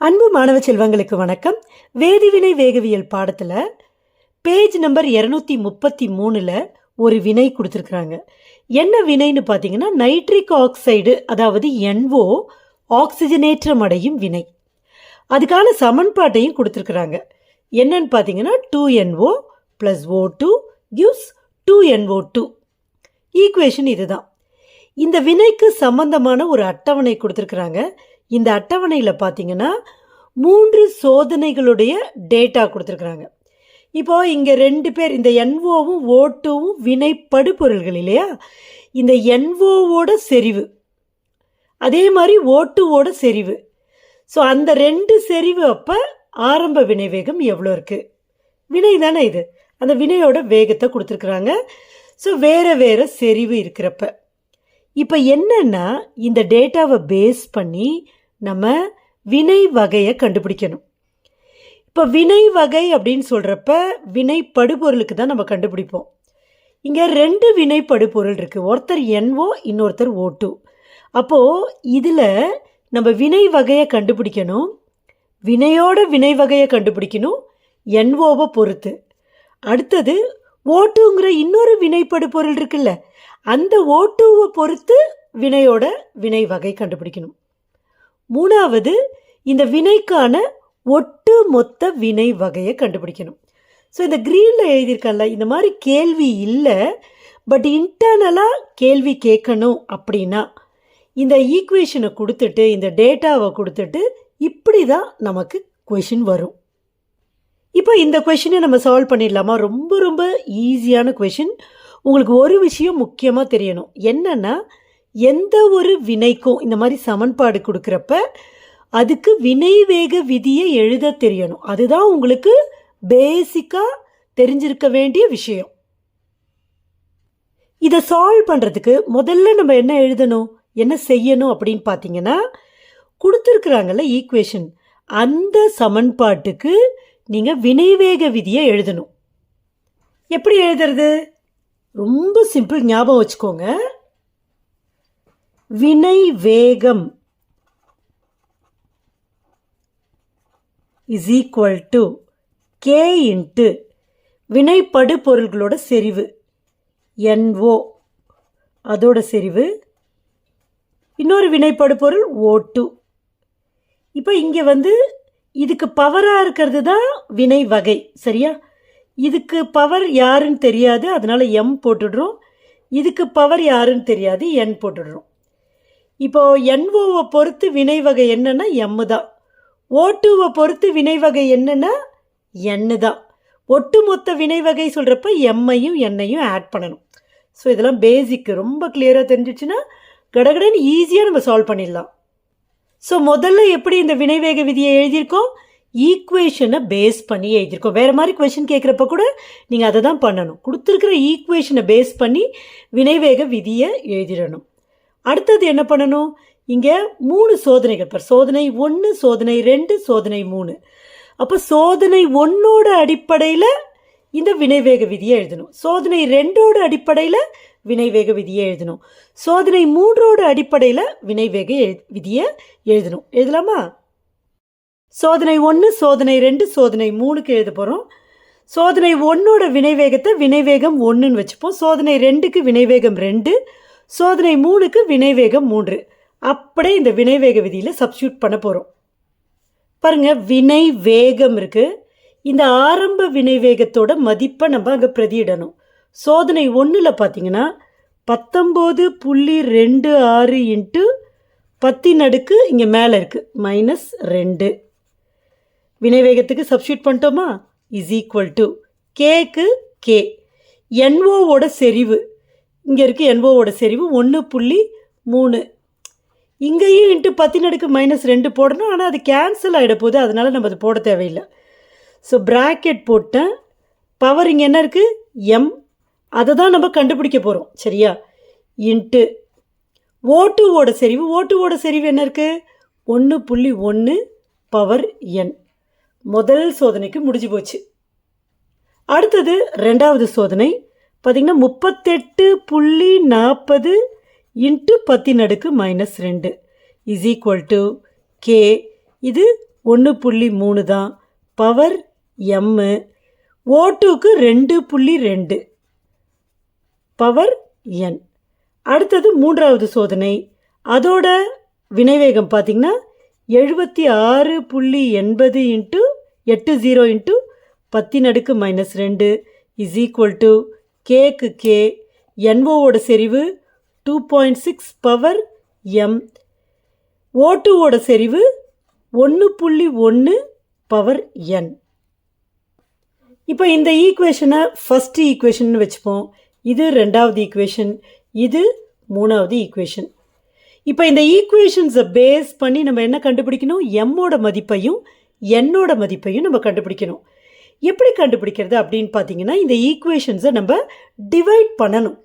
அன்பு மாணவ செல்வங்களுக்கு வணக்கம். வேதிவினை வேகவியல் பாடத்தில் பேஜ் நம்பர் இரநூத்தி முப்பத்தி மூணில் ஒரு வினை கொடுத்துருக்குறாங்க. என்ன வினைன்னு பார்த்தீங்கன்னா நைட்ரிக் ஆக்சைடு அதாவது NO ஆக்சிஜனேற்றம் அடையும் வினை. அதுக்கான சமன்பாட்டையும் கொடுத்துருக்குறாங்க. என்னன்னு பார்த்தீங்கன்னா two N O plus O two gives two N O two equation இதுதான். இந்த வினைக்கு சம்பந்தமான ஒரு அட்டவணை கொடுத்துருக்குறாங்க. இந்த அட்டவணையில் பார்த்தீங்கன்னா மூன்று சோதனைகளுடைய டேட்டா கொடுத்துருக்குறாங்க. இப்போ இங்கே ரெண்டு பேர் இந்த என்ஓவும் ஓட்டுவும் வினைப்படுபொருள்கள் இல்லையா? இந்த என்ஓவோட செறிவு. அதே மாதிரி ஓட்டுவோட செறிவு. ஸோ அந்த ரெண்டு செறிவு அப்போ ஆரம்ப வினை வேகம் எவ்வளோ இருக்குது வினை தானே இது. அந்த வினையோட வேகத்தை கொடுத்துருக்குறாங்க. ஸோ வேறு வேறு செறிவு இருக்கிறப்ப. இப்போ என்னென்னா இந்த டேட்டாவை பேஸ் பண்ணி நம்ம வினை வகையை கண்டுபிடிக்கணும். இப்போ வினை வகை அப்படின்னு சொல்கிறப்ப வினை படுபொருளுக்கு தான் நம்ம கண்டுபிடிப்போம். இங்கே ரெண்டு வினை படுபொருள் இருக்குது ஒருத்தர் என்ஓ இன்னொருத்தர் ஓ டூ அப்போது இதில் நம்ம வினை வகையை கண்டுபிடிக்கணும். வினையோட வினை வகையை கண்டுபிடிக்கணும். என்ஓவை பொறுத்து. அடுத்தது ஓட்டுங்கிற இன்னொரு வினைப்படு பொருள் இருக்குல்ல அந்த ஓட்டுவை பொறுத்து வினையோட வினை வகை கண்டுபிடிக்கணும். மூணாவது இந்த வினைக்கான ஒட்டு மொத்த வினை வகையை கண்டுபிடிக்கணும். ஸோ இந்த க்ரீனில் எழுதியிருக்கல இந்த மாதிரி கேள்வி இல்லை பட் இன்டர்னலாக கேள்வி கேட்கணும் அப்படின்னா இந்த ஈக்குவேஷனை கொடுத்துட்டு இந்த டேட்டாவை கொடுத்துட்டு இப்படி தான் நமக்கு கொஷின் வரும். இப்போ இந்த கொஷினை நம்ம சால்வ் பண்ணிடலாமா? ரொம்ப ரொம்ப ஈஸியான கொஷின் உங்களுக்கு ஒரு விஷயம் முக்கியமாக தெரியணும். என்னென்னா எந்த ஒரு வினைக்கும் இந்த மாதிரி சமன்பாடு கொடுக்குறப்ப அதுக்கு வினை வேக விதியை எழுத தெரியணும். அதுதான் உங்களுக்கு பேசிக்காக தெரிஞ்சிருக்க வேண்டிய விஷயம். இதை சால்வ் பண்ணுறதுக்கு முதல்ல நம்ம என்ன எழுதணும்? என்ன செய்யணும் அப்படின்னு பார்த்தீங்கன்னா கொடுத்துருக்குறாங்கல்ல ஈக்குவேஷன் அந்த சமன்பாட்டுக்கு நீங்கள் வினைவேக விதியை எழுதணும். எப்படி எழுதுறது? ரொம்ப சிம்பிள் ஞாபகம் வச்சுக்கோங்க. வினை வேகம் is equal to K into வினைப்படு பொருள்களோட செறிவு என்ஓ அதோட செறிவு இன்னொரு வினைப்படு பொருள் ஓ டூ இப்போ இங்கே வந்து இதுக்கு பவராக இருக்கிறது தான் வினை வகை சரியா? இதுக்கு பவர் யாருன்னு தெரியாது அதனால் எம் போட்டுடுறோம். இதுக்கு பவர் யாருன்னு தெரியாது என் போட்டுடுறோம். இப்போ என்ஓவை பொறுத்து வினை வகை என்னன்னா எம்மு தான் ஓட்டுவை பொறுத்து வினை வகை என்னென்னா எண்ணு தான் ஒட்டுமொத்த வினை வகை சொல்கிறப்ப எம்மையும் எண்ணையும் ஆட் பண்ணணும். ஸோ இதெல்லாம் பேசிக்கு ரொம்ப கிளியராக தெரிஞ்சிச்சுன்னா கடகடன்னு ஈஸியாக நம்ம சால்வ் பண்ணிடலாம். ஸோ முதல்ல எப்படி இந்த வினைவேக விதியை எழுதியிருக்கோம்? ஈக்குவேஷனை பேஸ் பண்ணி எழுதியிருக்கோம். வேறு மாதிரி கொஷின் கேட்குறப்ப கூட நீங்கள் அதை தான் பண்ணணும். கொடுத்துருக்கிற ஈக்குவேஷனை பேஸ் பண்ணி வினைவேக விதியை எழுதிடணும். அடுத்தது என்ன பண்ணணும்? இங்கே மூணு சோதனைகள் பார். சோதனை ஒன்று சோதனை ரெண்டு சோதனை மூணு. அப்போ சோதனை ஒன்னோட அடிப்படையில் இந்த வினைவேக விதியை எழுதணும். சோதனை ரெண்டோட அடிப்படையில் வினைவேக விதியை எழுதணும். சோதனை மூன்றோட அடிப்படையில் வினைவேக எழு- விதியை எழுதணும். எழுதலாமா? சோதனை ஒன்று சோதனை ரெண்டு சோதனை மூணுக்கு எழுத போகிறோம் சோதனை ஒன்னோட வினைவேகத்தை வினைவேகம் ஒன்றுன்னு வச்சுப்போம். சோதனை ரெண்டுக்கு வினைவேகம் ரெண்டு சோதனை மூணுக்கு வினைவேகம் மூன்று. அப்படியே இந்த வினைவேக விதியில் சப்ஸ்டியூட் பண்ண போகிறோம் பாருங்க வினை வேகம் இருக்குது இந்த ஆரம்ப வினை வேகத்தோட மதிப்பை நம்ம அங்கே பிரதியிடணும். சோதனை ஒன்றில் பார்த்தீங்கன்னா பத்தொம்போது புள்ளி ரெண்டு ஆறு இன்ட்டு பத்தின் அடுக்கு இங்கே மேலே இருக்குது மைனஸ் ரெண்டு. வினைவேகத்துக்கு சப்ஸ்டியூட் பண்ணிட்டோமா? இஸ் ஈக்குவல் டு கேக்கு கே என்ஓவோட செறிவு. இங்கே இருக்குது என்போவோட செறிவு ஒன்று புள்ளி மூணு. இங்கேயும் இன்ட்டு பத்தினடுக்கு மைனஸ் ரெண்டு போடணும் ஆனால் அது கேன்சல் ஆகிட போகுது அதனால் நம்ம அது போட தேவையில்லை. ஸோ ப்ராக்கெட் போட்டேன். பவர் இங்கே என்ன இருக்குது எம் அதை தான் நம்ம கண்டுபிடிக்க போகிறோம் சரியா? இன்ட்டு ஓட்டுவோட செறிவு ஓட்டுவோட செறிவு என்ன இருக்குது ஒன்று புள்ளி ஒன்று பவர் என் முதல் சோதனைக்கு முடிஞ்சு போச்சு. அடுத்தது ரெண்டாவது சோதனை. பார்த்திங்கன்னா முப்பத்தெட்டு புள்ளி நாற்பது இன்ட்டு பத்தின் அடுக்கு மைனஸ் ரெண்டு. இஸ் ஈக்குவல் டு கே இது ஒன்று புள்ளி மூணு தான். பவர் எம்மு ஓட்டுக்கு ரெண்டு புள்ளி ரெண்டு. பவர் என் அடுத்தது மூன்றாவது சோதனை. அதோட வினைவேகம் பார்த்திங்கன்னா எழுபத்தி ஆறு புள்ளி எண்பது இன்ட்டு எட்டு ஜீரோ இன்ட்டு பத்தின் அடுக்கு மைனஸ் ரெண்டு. இஸ் ஈக்குவல் டு கேக்கு கே என்ஓவோட செறிவு two point six power M ஓட்டுவோட செறிவு ஒன்று புள்ளி ஒன்று பவர் என் இப்போ இந்த ஈக்குவேஷனை ஃபஸ்ட்டு ஈக்குவேஷன் வச்சுப்போம். இது ரெண்டாவது ஈக்குவேஷன் இது மூணாவது ஈக்குவேஷன் இப்போ இந்த ஈக்குவேஷன்ஸை பேஸ் பண்ணி நம்ம என்ன கண்டுபிடிக்கணும்? எம்மோட மதிப்பையும் என்னோட மதிப்பையும் நம்ம கண்டுபிடிக்கணும். எப்படி கண்டுபிடிக்கிறது அப்படின்னு பார்த்தீங்கன்னா இந்த ஈக்குவேஷன்ஸை நம்ம டிவைட் பண்ணணும்.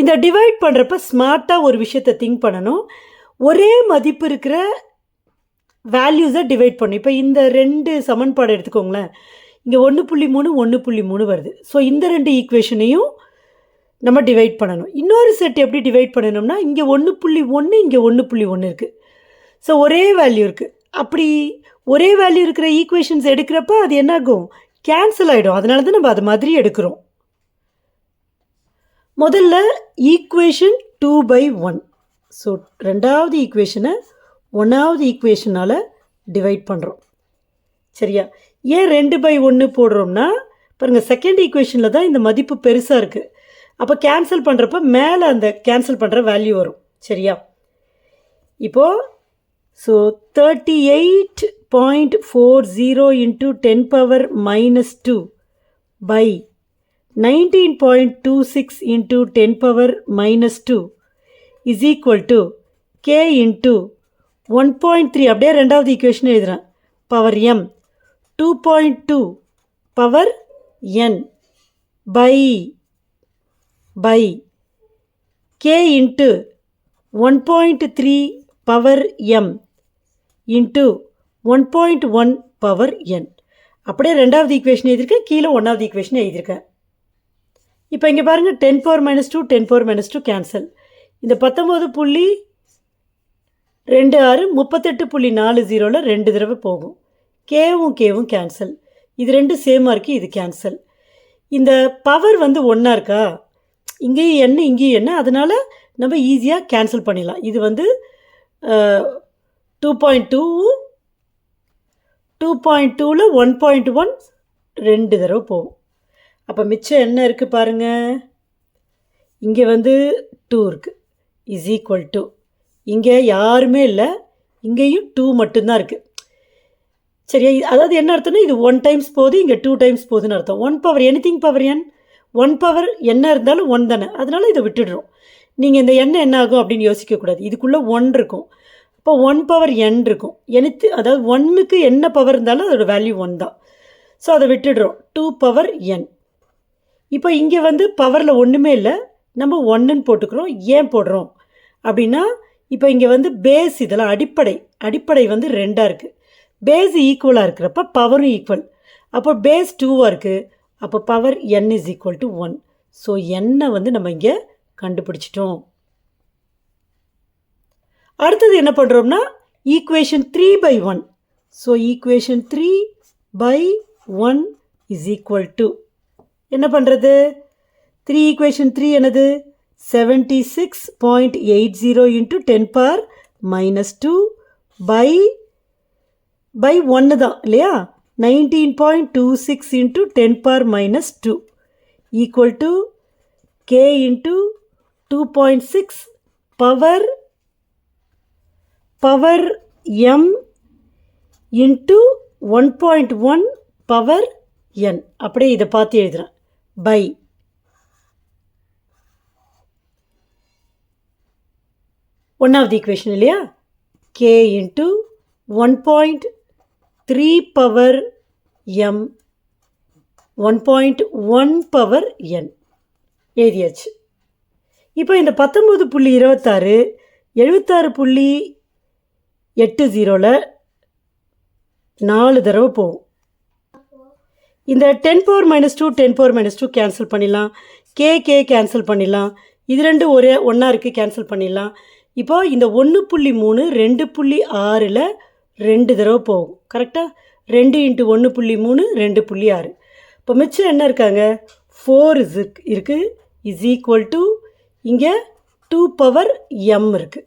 இந்த டிவைட் பண்ணுறப்ப ஸ்மார்ட்டாக ஒரு விஷயத்தை திங்க் பண்ணணும். ஒரே மதிப்பு இருக்கிற வேல்யூஸை டிவைட் பண்ணும் இப்போ இந்த ரெண்டு சமன்பாடு எடுத்துக்கோங்களேன். இங்கே ஒன்று புள்ளி மூணு ஒன்று புள்ளி மூணு வருது. ஸோ இந்த ரெண்டு ஈக்குவேஷனையும் நம்ம டிவைட் பண்ணணும். இன்னொரு செட் எப்படி டிவைட் பண்ணணும்னா இங்கே ஒன்று புள்ளி ஒன்று இங்கே ஒன்று புள்ளி ஒன்று இருக்குது ஸோ ஒரே வேல்யூ இருக்குது அப்படி ஒரே வேல்யூ இருக்கிற ஈக்குவேஷன்ஸ் எடுக்கிறப்ப அது என்னாகும்? கேன்சல் ஆகிடும் அதனால தான் நம்ம அது மாதிரி எடுக்கிறோம். முதல்ல equation two by one so ரெண்டாவது ஈக்குவேஷனை ஒன்றாவது ஈக்குவேஷனால் டிவைட் பண்ணுறோம் சரியா? ஏன் ரெண்டு பை ஒன்று போடுறோம்னா பாருங்கள் செகண்ட் ஈக்குவேஷனில் தான் இந்த மதிப்பு பெருசாக இருக்குது அப்போ கேன்சல் பண்ணுறப்ப மேலே அந்த கேன்சல் பண்ணுற வேல்யூ வரும். சரியா? இப்போது so thirty eight point four zero into ten power minus two by nineteen point two six into ten power minus two is equal to K into one point three அப்படியே ரெண்டாவது equation எழுதுகிறேன் power M two point two power N by by K into one point three power M into one point one power N அப்படியே ரெண்டாவது equation எழுதியிருக்கேன் கீழே ஒன்றாவது equation எழுதியிருக்கேன். இப்போ இங்கே பாருங்கள் ten power minus two ten power minus two cancel இந்த பத்தொம்போது புள்ளி ரெண்டு ஆறு முப்பத்தெட்டு புள்ளி நாலு ஜீரோவில் ரெண்டு தடவை போகும். கேவும் கேவும் கேன்சல் இது ரெண்டு சேமாக இருக்குது இது கேன்சல் இந்த பவர் வந்து ஒன்றா இருக்கா? இங்கேயும் என்ன இங்கேயும் என்ன அதனால் நம்ம ஈஸியாக கேன்சல் பண்ணிடலாம். இது வந்து two point two two point டூவில் ஒன் பாயிண்ட் ஒன் ரெண்டு தடவை போகும். அப்போ மிச்சம் என்ன இருக்குது பாருங்கள் இங்கே வந்து டூ இருக்குது இஸ் ஈக்குவல் டூ இங்கே யாருமே இல்லை. இங்கேயும் டூ மட்டும்தான் இருக்குது சரியா? அதாவது என்ன அர்த்தம்னா இது ஒன் டைம்ஸ் போகுது இங்கே டூ டைம்ஸ் போகுதுன்னு அர்த்தம். One power anything power N one power என்ன இருந்தாலும் ஒன் தானே. அதனால இதை விட்டுடுறோம். நீங்கள் இந்த எண்ணெய் என்ன ஆகும் அப்படின்னு யோசிக்கக்கூடாது. இதுக்குள்ளே ஒன் இருக்கும். இப்போ ஒன் பவர் என் இருக்கும். எனித்து அதாவது ஒன்னுக்கு என்ன பவர் இருந்தாலும் அதோட வேல்யூ ஒன் தான். ஸோ அதை விட்டுடுறோம். டூ பவர் என் இப்போ இங்கே வந்து பவரில் ஒன்றுமே இல்லை. நம்ம ஒன்றுன்னு போட்டுக்கிறோம். ஏன் போடுறோம்? அப்படின்னா இப்போ இங்கே வந்து பேஸ் இதெல்லாம் அடிப்படை. அடிப்படை வந்து ரெண்டாக இருக்குது பேஸ் ஈக்குவலாக இருக்கிறப்ப பவரும் ஈக்குவல் அப்போ பேஸ் டூவாக இருக்குது அப்போ power N is equal to one so என்னை வந்து நம்ம இங்கே கண்டுபிடிச்சிட்டோம். அடுத்தது என்ன பண்ணுறோம்னா equation three by one so equation three by one is equal to என்ன பண்ணுறது த்ரீ ஈக்குவேஷன் த்ரீ என்னது? Seventy six point eight zero into ten power minus two by by ஒன்று தான் இல்லையா? Nineteen point two six into ten power minus two equal to K into two point six power power M into one point one power N அப்படியே இதை பார்த்து எழுதுகிறேன் by ஒன்றாவது equation இல்லையா? K into one point three power M one point one power N எழுதியாச்சு. இப்போ இந்த பத்தொம்பது புள்ளி இருபத்தாறு எழுபத்தாறு புள்ளி எட்டு ஜீரோவில் நாலு தடவை போகும். இந்த ten power minus two ten four minus two cancel பண்ணிடலாம். கே கே கேன்சல் பண்ணிடலாம். இது ரெண்டு ஒரே ஒன்றா இருக்குது கேன்சல் பண்ணிடலாம். இப்போது இந்த ஒன்று புள்ளி மூணு ரெண்டு புள்ளி ஆறில் ரெண்டு தடவை போகும். கரெக்டாக ரெண்டு இன்ட்டு ஒன்று புள்ளி மூணு ரெண்டு புள்ளி ஆறு. இப்போ மிச்சம் என்ன இருக்காங்க? ஃபோர் இஸ் இருக்குது இஸ் ஈக்குவல் டு இங்கே டூ பவர் எம் இருக்குது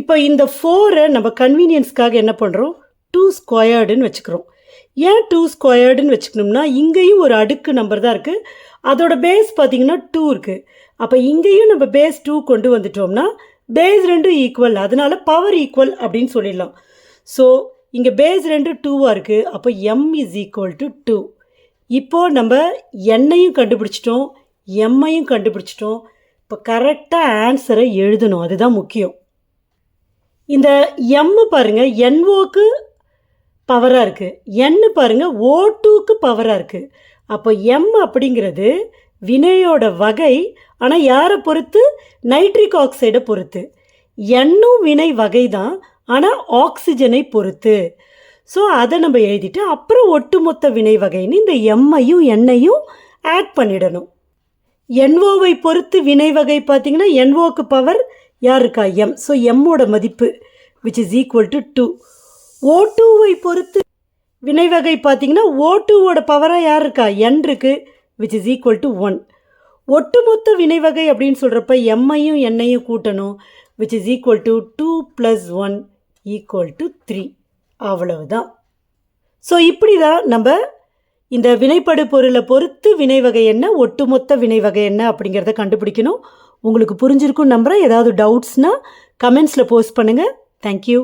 இப்போ இந்த ஃபோரை நம்ம கன்வீனியன்ஸ்க்காக என்ன பண்ணுறோம் டூ ஸ்கொயர்டுன்னு வச்சுக்கிறோம். ஏன் டூ ஸ்கொயர்டுன்னு வச்சுக்கணும்னா இங்கேயும் ஒரு அடுக்கு நம்பர் தான் இருக்குது அதோட பேஸ் பார்த்தீங்கன்னா டூ இருக்குது அப்போ இங்கேயும் நம்ம பேஸ் டூ கொண்டு வந்துட்டோம்னா பேஸ் ரெண்டும் ஈக்குவல் அதனால பவர் ஈக்குவல் அப்படின்னு சொல்லிடலாம். ஸோ இங்கே பேஸ் ரெண்டு டூவாக இருக்குது அப்போ M is equal to two இப்போது நம்ம எண்ணையும் கண்டுபிடிச்சிட்டோம். எம்மையும் கண்டுபிடிச்சிட்டோம். இப்போ கரெக்டாக ஆன்சரை எழுதணும். அதுதான் முக்கியம். இந்த எம்மு பாருங்கள் என்ஓக்கு பவராக இருக்குது என்னு பாருங்க ஓ டூக்கு பவராக இருக்குது அப்போ எம் அப்படிங்கிறது வினையோட வகை ஆனால் யாரை பொறுத்து? நைட்ரிக் ஆக்சைடை பொறுத்து. எண்ணும் வினை வகை தான் ஆனால் ஆக்சிஜனை பொறுத்து. ஸோ அதை நம்ம எழுதிட்டு அப்புறம் ஒட்டுமொத்த வினை வகைன்னு இந்த எம்மையும் எண்ணையும் ஆட் பண்ணிடணும். என்ஓவை பொறுத்து வினை வகை பார்த்தீங்கன்னா என்ஓக்கு பவர் யார் இருக்கா எம் ஸோ எம்மோட மதிப்பு which is equal to two O டூவை பொறுத்து வினை வகை பார்த்தீங்கன்னா ஓ டூவோட பவராக யார் இருக்கா என் இருக்கு which is equal to one ஒட்டுமொத்த வினைவகை அப்படின்னு சொல்கிறப்ப எம்மையும் எண்ணையும் கூட்டணும் which is equal to two plus one equal to three அவ்வளவுதான். ஸோ இப்படி தான் நம்ம இந்த வினைப்படு பொருளை பொறுத்து வினை வகை என்ன ஒட்டுமொத்த வினைவகை என்ன அப்படிங்கிறத கண்டுபிடிக்கணும். உங்களுக்கு புரிஞ்சிருக்கும் நம்புகிறேன் ஏதாவது டவுட்ஸ்னால் கமெண்ட்ஸில் போஸ்ட் பண்ணுங்கள் தேங்க்யூ